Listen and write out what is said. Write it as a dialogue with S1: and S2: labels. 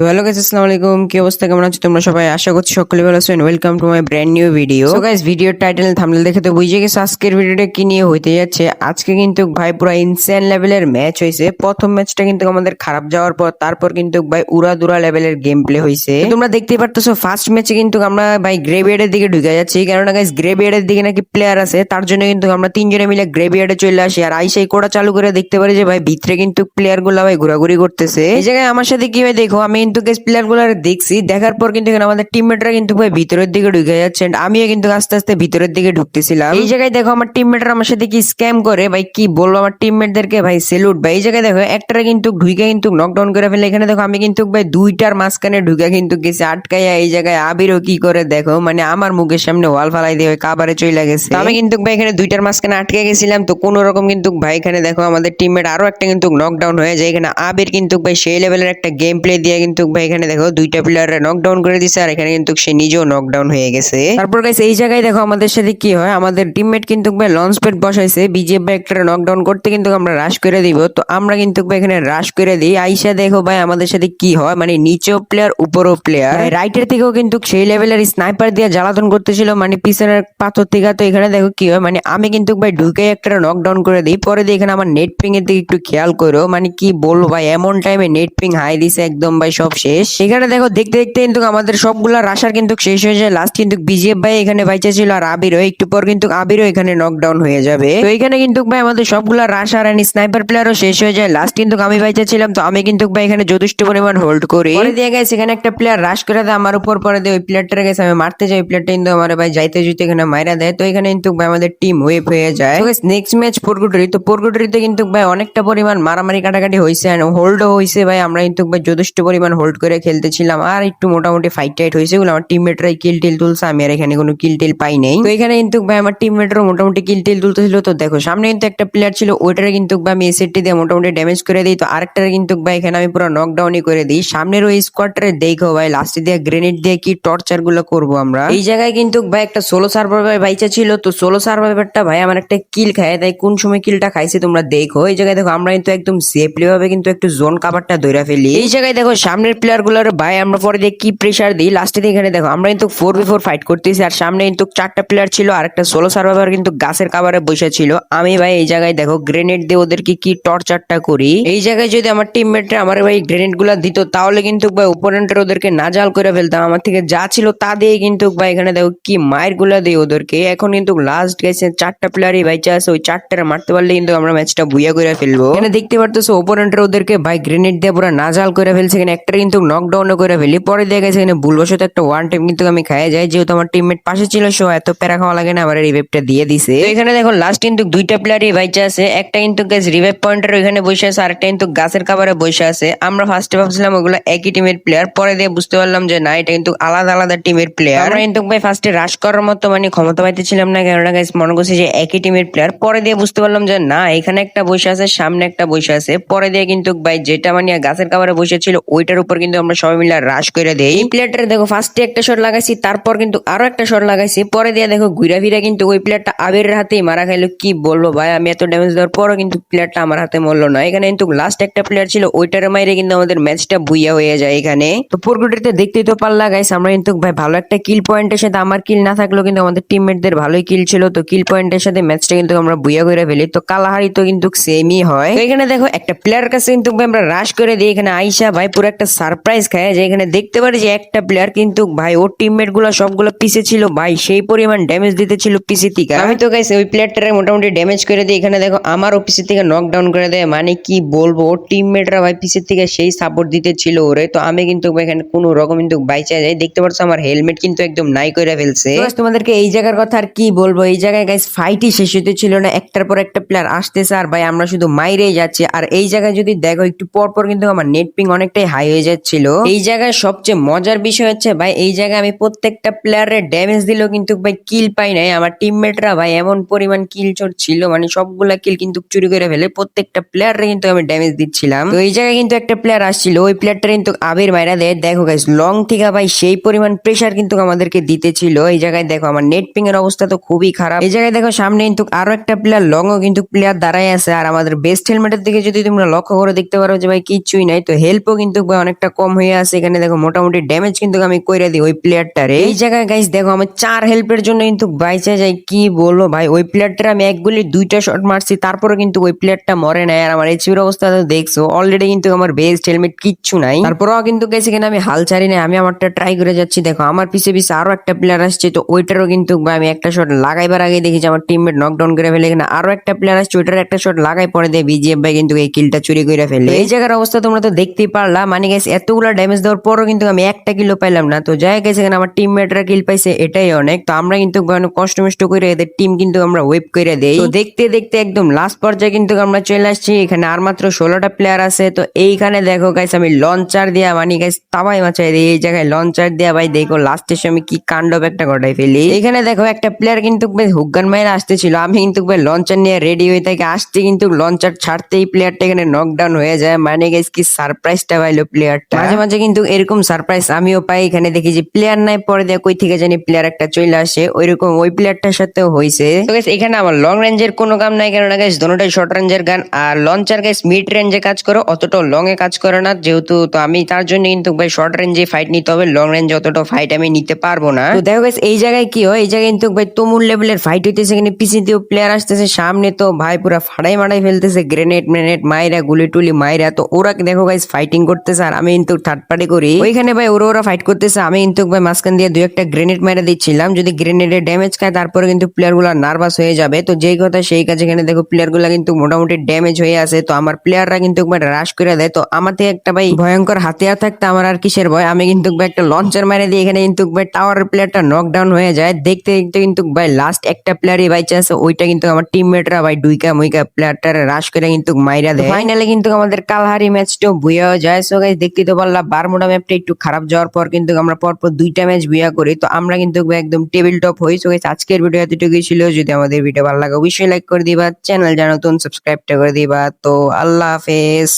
S1: তো hello guys আসসালামু আলাইকুম। কি অবস্থা? কেমন আছো? তোমরা সবাই আশা করছি সকলে ভালো আছো welcome to my brand new video so guys ভিডিওর টাইটেল থাম্বনেল দেখে তো বুঝে গেছো আজকের ভিডিওটা কি নিয়ে হইতে যাচ্ছে। আজকে কিন্তু ভাই পুরো ইনসেন লেভেলের ম্যাচ হয়েছে প্রথম ম্যাচটা কিন্তু আমাদের খারাপ যাওয়ার পর, তারপর কিন্তু ভাই উড়াদুরা লেভেলের গেম প্লে হয়েছে তোমরা দেখতেই পারতেছো ফার্স্ট ম্যাচে কিন্তু আমরা ভাই গ্রেভিয়ার্ডের দিকে ঢুকে যাচ্ছি। কেননা গাইস গ্রেভিয়ার্ডের দিকে নাকি প্লেয়ার আছে, তার জন্য কিন্তু আমরা তিনজনে মিলে গ্রেভিয়ার্ডে চলে আসি। আর আইসাই কোড়া চালু করে দেখতে পারি যে ভাই ভিতরে কিন্তু প্লেয়ারগুলা ভাই ঘোরাঘুরি করতেছে। এই জায়গায় আমার সাথে কি ভাই দেখো, আমি কিন্তু গেস প্লেয়ারগুলো দেখছি দেখার পর কিন্তু এখানে আমাদের টিমমেটরা কিন্তু ভাই ভিতরের দিকে ঢুকে যাচ্ছে আমিও কিন্তু আস্তে আস্তে ভিতরের দিকে ঢুকতেছিলাম। এই জায়গায় দেখো আমার টিমমেটরা আমার সাথে কি স্ক্যাম করে? ভাই কি বলব আমার টিমমেটদেরকে ভাই সেলুট ভাই এই জায়গায় দেখো একটারে কিন্তু ঢুকে কিন্তু নকডাউন করে ফেলে এখানে দেখো আমি কিন্তু ভাই দুইটার মাঝখানে ঢুকে কিন্তু গেছি আটকাইয়া এই জায়গায় আবিরও কি করে দেখো? মানে আমার মুখের সামনে ওয়াল ফালাই দিয়ে কাবারে চলে গেছে। আমি কিন্তু ভাই এখানে দুইটার মাঝখানে আটকে গেছিলাম তো কোন রকম কিন্তু ভাই এখানে দেখো আমাদের টিমমেট আরও একটা কিন্তু নকডাউন হয়ে যায়। এখানে আবির কিন্তু ভাই সেই লেভেলের একটা গেম প্লে দিয়ে কিন্তু ভাই এখানে দেখো দুইটা প্লেয়ার নকডাউন করে দিছে আর এখানে কিন্তু সে নিজেও নকডাউন হয়ে গেছে। তারপর গাইস এই জায়গায় দেখো আমাদের সাথে কি হয়? আমাদের টিমমেট কিন্তু ভাই লঞ্চ প্যাড বসাইছে বিজেপি ভাই একটা নকডাউন করতে কিন্তু আমরা রাশ করে দিব। তো আমরা কিন্তু ভাই এখানে রাশ করে দিই। আইসা দেখো ভাই আমাদের সাথে কি হয়? মানে নিচেও প্লেয়ার উপরও প্লেয়ার রাইটের থেকেও কিন্তু সেই লেভেলের স্নাইপার দিয়ে জ্বালাতন করতেছিল। মানে পিছনের পাথর থেকে তো এখানে দেখো কি হয়? মানে আমি কিন্তু ভাই ঢুকে একটা নকডাউন করে দিই। পরে দিয়ে এখানে আমার নেট পিং এর দিকে একটু খেয়াল করো। মানে কি বলব ভাই এমন টাইমে নেট পিং হাই দিছে একদম ভাই সব শেষ। এখানে দেখো, দেখতে দেখতে কিন্তু আমাদের সবগুলা রাশার কিন্তু শেষ হয়ে যায়। লাস্ট কিন্তু বিজেপ ভাই এখানে বাইচা ছিল আর আবিরও। একটু পর কিন্তু আবিরও এখানে নকডাউন হয়ে যাবে। তো এখানে কিন্তু ভাই আমাদের সবগুলা রাশার এন্ড স্নাইপার প্লেয়ারও শেষ হয়ে যায়। লাস্ট কিন্তু আমি বাইচা ছিলাম তো আমি কিন্তু ভাই এখানে যথেষ্ট পরিমাণ হোল্ড করি। পরে দিয়ে গেছে এখানে একটা প্লেয়ার রাশ করে দেয় আমার উপর। পরে দিয়ে ওই প্লেয়ারটার গেছে আমি মারতে যাই। ওই প্লেয়ারটা কিন্তু আমার ভাই যাইতে যেতে এখানে মাইরা দেয়। তো এখানে কিন্তু ভাই আমাদের টিম ওয়েপ হয়ে যায়। নেক্সট ম্যাচ পোরগুটরি তো পোরগুটরিতে কিন্তু ভাই অনেকটা পরিমাণ মারামারি কাটাকাটি হয়েছে হোল্ডও হয়েছে ভাই। আমরা কিন্তু ভাই যথেষ্ট পরিমাণ হোল্ড করে খেলতেছিলাম। আর একটু মোটামুটি ফাইট টাইট হয়েছে ওগুলো আমার টিমমেটরাই কিল টিল তুলছে, আমি আর এখানে কোনো কিল টিল পাই নাই। তো এখানে কিন্তু ভাই আমার টিমমেটরও মোটামুটি কিল টিল তুলতেছিল। তো দেখো, সামনে কিন্তু একটা প্লেয়ার ছিল, ওইটারে কিন্তু ভাই আমি এসেটটি দিয়ে মোটামুটি ড্যামেজ করে দিই। তো আরেকটারে কিন্তু ভাই এখানে আমি পুরো নকডাউনই করে দিই। সামনের ওই স্কোয়াডটারে দেখো ভাই লাস্টে দিয়ে গ্রেনেড দিয়ে কি টর্চারগুলো করব আমরা। এই জায়গায় কিন্তু ভাই একটা সোলো সার্ভাইভার বাইচা ছিল। তো সোলো সার্ভাইভারটা ভাই আমার একটা কিল খায় তাই কোন সময় কিলটা খাইছে তোমরা দেখো। এই জায়গায় দেখো, আমরা কিন্তু একদম সেফলি ভাবে কিন্তু একটু জোন কাভারটা ধরে ফেলি। এই জায়গায় দেখো সামনের প্লেয়ারগুলোর, ভাই, আমরা পরে দিয়ে কি প্রেসার দিই। লাস্টে এখানে দেখো, আমরা কিন্তু ফোর বি ফোর ফাইট করতেছি, আর সামনে কিন্তু চারটা প্লেয়ার ছিল, আর একটা সোলো সার্ভাইভার কিন্তু গাছের কাভারে বসে ছিল। আমি, ভাই, এই জায়গায় দেখো গ্রেনেড দিয়ে ওদেরকে কি টর্চারটা করি। এই জায়গায় যদি আমার টিমমেটরা আমার, ভাই গ্রেনেডগুলা দিত, তাহলে কিন্তু, ভাই ওপোনেন্টের ওদেরকে নাজাল করে ফেলতাম। আমার থেকে যা ছিল তা দিয়ে কিন্তু, ভাই, এখানে দেখো কি মায়েরগুলা দিই ওদেরকে। এখন কিন্তু লাস্ট গেছে চারটা প্লেয়ারই ভাই আছে, ওই চারটারে মারতে পারলে কিন্তু আমরা ম্যাচটা বুইয়া করে ফেলব। এখানে দেখতে পারতেছো ওপোনেন্টের ওদেরকে, ভাই গ্রেনেড দিয়ে পুরো নাজাল করে ফেলছে, এখানে একটা কিন্তু নকডাউনও করে ফেলি। পরে দিয়ে গেছে এখানে ভুলবশত একটা ওয়ান টাইম কিন্তু আমি খাইয়ে যাই। যেহেতু আমার টিমমেট পাশে ছিল সো এত প্যারা খাওয়া লাগে না আমার রিভাইভটা দিয়ে দিছে। এখানে দেখো লাস্ট কিন্তু দুইটা প্লেয়ারই বাইচা আছে। একটা কিন্তু গ্যাস রিভাইভ পয়েন্টের ওইখানে বসে আছে আরেকটা কিন্তু গাছের কাবারে বসে আছে। আমরা ফার্স্টে ভাবছিলাম ওগুলো একই টিমের প্লেয়ার পরে দিয়ে বুঝতে পারলাম যে না, এটা কিন্তু আলাদা আলাদা টিমের প্লেয়ার আমরা কিন্তু ভাই ফার্স্টে রাশ করার মতো মানে ক্ষমতা পাইতেছিলাম না, কেননা গাইস মনে করছি যে একই টিমের প্লেয়ার পরে দিয়ে বুঝতে পারলাম যে না, এখানে একটা বসে আছে, সামনে একটা বসে আছে। পরে দিয়ে কিন্তু ভাই যেটা মানে গাছের কাবারে বসে ছিল, ওইটার উপর কিন্তু আমরা সবাই মিলে রাশ করে দেই। এই প্লেয়ারটা দেখো ফার্স্টে একটা শট লাগাইছি তারপর কিন্তু আরও একটা শট লাগাইছি পরে দিয়ে দেখো ঘুরা ফিরা কিন্তু ওই প্লেয়ারটা আবিরের হাতেই মারা খাইলো। কি বলব ভাই আমি এত ড্যামেজ দেওয়ার পরও কিন্তু প্লেয়ারটা আমার হাতে মরলো না। এখানে কিন্তু লাস্ট একটা প্লেয়ার ছিল ওইটার মাইরে কিন্তু আমাদের ম্যাচটা বুইয়া হয়ে যায় এখানে। তো পুরগুটিতে দেখতেই তো পারলা গাইস আমরা কিন্তু ভাই ভালো একটা কিল পয়েন্টের সাথে আমার কিল না থাকলেও কিন্তু আমাদের টিমমেটদের ভালোই কিল ছিল। তো কিল পয়েন্টের সাথে ম্যাচটা কিন্তু আমরা বুইয়া করে ফেলি। তো কালাহারি তো কিন্তু সেমই হয়। এখানে দেখো একটা প্লেয়ার কাছে কিন্তু আমরা রাশ করে দিই। এখানে আইসা ভাই পুরো একটা সারপ্রাইজ খায় যে এখানে দেখতে পারি যে একটা প্লেয়ার কিন্তু ভাই ওর টিমমেটগুলো সবগুলো পিসে ছিল। ভাই সেই পরিমাণ ড্যামেজ দিতে ছিল পিসি থেকে। আমি তো গাইস ওই প্লেয়ারটারে মোটামুটি ড্যামেজ করে দিই। এখানে দেখো আমার অফিসের থেকে নকডাউন করে দেয়। মানে কি বলব? ওর টিমমেটরা ভাই পিছের থেকে সেই সাপোর্ট দিতে ছিল ওরে। তো আমি কিন্তু এখানে কোনো রকম কিন্তু বাইচা যাই দেখতে পাচ্ছ আমার হেলমেট কিন্তু একদম নাই করে ফেলছে। তোমাদেরকে এই জায়গার কথা আর কি বলব? এই জায়গায় গাইস ফাইটই শেষ হতে ছিল না। একটার পর একটা প্লেয়ার আসতেছে আর ভাই আমরা শুধু মাইরেই যাচ্ছি। আর এই জায়গায় যদি দেখো একটু পর পর কিন্তু আমার নেট পিং অনেকটাই হাই হয়ে যাচ্ছিল। এই জায়গায় সবচেয়ে মজার বিষয় হচ্ছে, ভাই, এই জায়গায় আমি প্রত্যেকটা প্লেয়ারের ড্যামেজ দিলেও কিন্তু, ভাই কিল পাই নাই। আমার টিমমেটরা ভাই, এমন পরিমাণ কিল চোর ছিল মানে সবগুলা কিল কিন্তু চুরি করে ফেলে প্রত্যেকটা প্লেয়ারে কিন্তু আমি ড্যামেজ দিচ্ছিলাম। তো এই জায়গায় কিন্তু একটা প্লেয়ার আসছিল, ওই প্লেয়ারটা কিন্তু আবির মাইরা দেয়। দেখো গাইস লং থেকে, ভাই, সেই পরিমাণ প্রেশার কিন্তু আমাদেরকে দিতেছিল। এই জায়গায় দেখো, আমার নেট পিং এর অবস্থা তো খুবই খারাপ। এই জায়গায় দেখো, সামনে কিন্তু আরও একটা প্লেয়ার লং ও কিন্তু প্লেয়ার দাঁড়ায় আছে। আর আমাদের বেস্ট হেলমেটের দিকে যদি তোমরা লক্ষ্য করে, দেখতে পারো যে, ভাই কিচ্ছুই নাই। তো হেল্পও কিন্তু অনেক অনেকটা কম হয়ে আছে। এখানে দেখো মোটামুটি ড্যামেজ কিন্তু আমি কইরা দিই ওই প্লেয়ারটারে এই জায়গায় গাইস দেখো আমার চার হেল্পের জন্য কিন্তু বাইচা যাই কি বলব ভাই? ওই প্লেয়ারটার আমি এক গুলি দুইটা শট মারছি তারপরে কিন্তু ওই প্লেয়ারটা মরে নাই। আর আমার এইচপির অবস্থা তো দেখছ অলরেডি কিন্তু আমার বেস্ট হেলমেট কিচ্ছু নাই। তারপরেও কিন্তু গেছে এখানে আমি হাল ছাড়ি নাই, আমি আমারটা ট্রাই করে যাচ্ছি। দেখো, আমার পিছে পিছে আরও একটা প্লেয়ার আসছে, তো ওইটারও কিন্তু আমি একটা শট লাগাইবার আগে দেখি যে আমার টিমমেট নকডাউন করে ফেলে। এখানে আরও একটা প্লেয়ার আসছে ওইটার একটা শট লাগাই পরে দিয়ে বিজিএফ ভাই কিন্তু এই কিলটা চুরি করে ফেলে। এই জায়গার অবস্থা তোমরা তো দেখতেই পারলা মানে গেছে এতগুলা ড্যামেজ দেওয়ার পরও কিন্তু আমি একটা কিলো পাইলাম না। তো যাই গেছে এখানে আমার টিমমেটরা কিল পাইছে, এটাই অনেক। তো আমরা কিন্তু কষ্ট মষ্ট করে এদের টিম কিন্তু আমরা ওয়েব করে দেই। তো দেখতে দেখতে একদম লাস্ট পর্যায়ে কিন্তু আমরা চলে আসছি। এখানে আর মাত্র ষোলোটা প্লেয়ার আছে। তো এইখানে দেখো গাইস আমি লঞ্চার দিয়া মানে গাইস তাবাই মাচাই দিই। এই জায়গায় লঞ্চার দিয়া, ভাই, দেখো লাস্টের সময় কি কাণ্ডব একটা ঘটাই ফেলি। এখানে দেখো, একটা প্লেয়ার কিন্তু হুগান মাইরা আসতেছিল। আমি কিন্তু ভাই লঞ্চার নিয়ে রেডি হয়ে থাকি। আসতে কিন্তু লঞ্চার ছাড়তেই প্লেয়ারটা এখানে নকডাউন হয়ে যায়। মানে গাইস কি সারপ্রাইজটা পাইলো প্লেয়ারটা মাঝে মাঝে কিন্তু এরকম সারপ্রাইজ আমিও পাই এখানে দেখি যে প্লেয়ার নাই পরে দিয়ে কই থেকে জানি প্লেয়ার একটা চলে আসে ওইরকম ওই প্লেয়ারটার সাথেও হয়েছে তো guys, এখানে আমার লং রেঞ্জের কোনো কাম নাই কেননা গাইস দোনোটাই শর্ট রেঞ্জের গান। আর লঞ্চার গাইস মিড রেঞ্জে কাজ করো অতটাও লং এ কাজ করে না যেহেতু তো আমি তার জন্য কিন্তু ভাই শর্ট রেঞ্জে ফাইট নিতে হবে লং রেঞ্জে অতটা ফাইট আমি নিতে পারব না। তো দেখো গাইস এই জায়গায় কি হয় এই জায়গায় কিন্তু ভাই তুমুল লেভেলের ফাইট হইতেছে এখানে পিছিয়ে দিয়েও প্লেয়ার আসতেছে সামনে তো ভাই পুরা ফাড়াই মারাই ফেলতেছে গ্রেনেড মেনেট মাইরা গুলি টুলি মাইরা। তো ওরা দেখো গাইস ফাইটিং করতেছে আর আমি কিন্তু থার্ড পার্টি করি। ওইখানে ভাই ওরা ওরা ফাইট করতেছে। আমি কিন্তু ভাই মাঝখান দিয়ে দুই একটা গ্রেনেড মাইরা দিচ্ছিলাম। যদি গ্রেনেডের ড্যামেজ খায়, তারপরে কিন্তু প্লেয়ারগুলা নার্ভাস হয়ে যাবে। তো যেই কথা সেই কাজ এখানে দেখো প্লেয়ারগুলা কিন্তু মোটামুটি ড্যামেজ হয়ে আছে। তো আমার প্লেয়াররা কিন্তু রাশ করে দেয়। তো থেকে একটা ভাই ভয়ঙ্কর হাতিয়ার থাকতে আমার আর কিসের ভয়। আমি কিন্তু ভাই একটা লঞ্চার মারে দিয়ে এখানে কিন্তু ভাই টাওয়ারের প্লেয়ারটা নকডাউন হয়ে যায়। দেখতে দেখতে কিন্তু ভাই লাস্ট একটা প্লেয়ারই বাইচে আছে ওইটা কিন্তু আমার টিমমেটরা ভাই ডুইকা মুইকা প্লেয়ারটারে রাশ করে কিন্তু মাইরা দেয়। ফাইনালে কিন্তু আমাদের কালহারি ম্যাচটাও বুয়াও যায়। সো দেখতে তো পারলাম, বারমুডা ম্যাপটা একটু খারাপ যাওয়ার পর কিন্তু আমরা পরপর দুইটা ম্যাচ বিয়া করি। তো আমরা কিন্তু একদম টেবিল টপ হই। সো আজকের ভিডিও এতটুকুই ছিল। যদি আমাদের ভিডিও ভালো লাগে, অবশ্যই লাইক করে দিবা। চ্যানেল জানো নতুন সাবস্ক্রাইবটা করে দিবা। তো আল্লাহ হাফেজ।